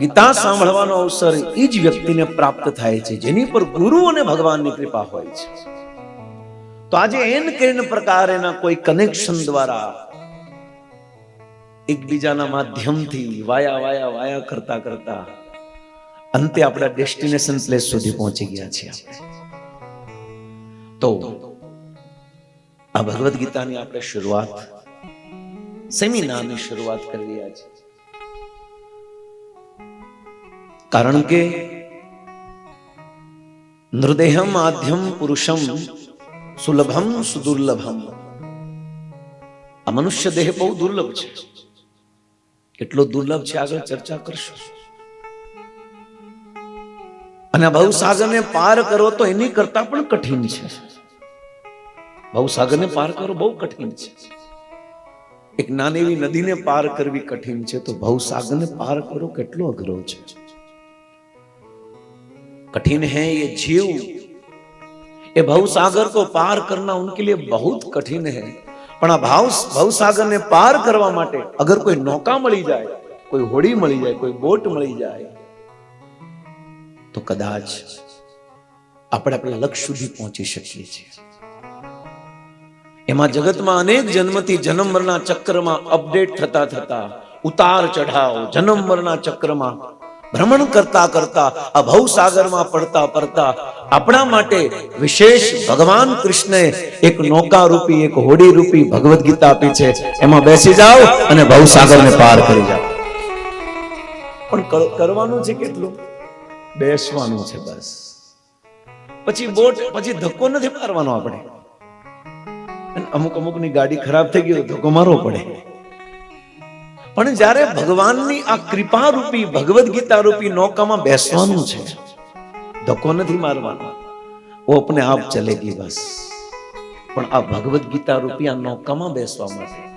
ગીતા સાંભળવાનો અવસર એ જ વ્યક્તિને પ્રાપ્ત થાય છે, જેની પર ગુરુ અને ભગવાનની કૃપા હોય છે તો આજે એન કેન પ્રકારેના કોઈ કનેક્શન દ્વારા એકબીજાના માધ્યમથી વાયા વાયા વાયા કરતા કરતા અંતે આપણા ડેસ્ટિનેશન પ્લેસ સુધી પહોંચી ગયા છે. તો આ ભગવદ્ ગીતાની આપણે શરૂઆત સેમિનારની શરૂઆત કરી રહ્યા છીએ કારણ કે નૃદેહમ આદ્યમ પુરુષમ સુલભમ સુદુર્લભમ. આ મનુષ્ય દેહ બહુ દુર્લભ છે. કેટલો દુર્લભ છે આગળ ચર્ચા કરશું. અને ભવસાગરને પાર કરો તો એની કરતા પણ કઠિન છે. ભવસાગરને પાર કરો બહુ કઠિન છે. એક નાની એવી નદીને પાર કરવી કઠિન છે તો ભવસાગરને પાર કરો કેટલો અઘરો છે. कठिन है ये जीव ये भव सागर को पार करना उनके लिए बहुत कठिन है પણ આ ભાવ ભવ સાગરને પાર કરવા માટે અગર કોઈ નૌકા મળી જાય કોઈ હોડી મળી જાય કોઈ બોટ મળી જાય તો કદાચ આપણે આપણા લક્ષ્ય સુધી પહોંચી શકીએ છીએ એમાં જગતમાં અનેક જન્મથી જન્મ મરના ચક્રમાં અપડેટ થતા થતા ઉતાર ચઢાવ જન્મ મરના ચક્રમાં ભ્રમણ કરતા કરતા, આ ભવસાગરમાં પડતા પડતા, આપણા માટે વિશેષ ભગવાન કૃષ્ણે એક નૌકા રૂપી એક હોડી રૂપી ભગવદ્ ગીતા આપી છે. એમાં બેસી જાઓ અને ભવસાગરને પાર કરી જાઓ. પણ કરવાનું છે કેટલું? બેસવાનું છે બસ. પછી બોટ, પછી ધક્કો નથી મારવાનો આપણે. અમુક અમુકની ગાડી ખરાબ થઈ ગઈ ધક્કો મારવો પડે. પણ જ્યારે ભગવાનની આ કૃપા રૂપી ભગવદ્ ગીતા રૂપી નૌકામાં બેસવાનું છે, ધક્કો નથી મારવાનો. ઓ અપને આપ ચલેગી બસ. પણ આ ભગવદ્ ગીતા રૂપી આ નૌકામાં બેસવા માટે.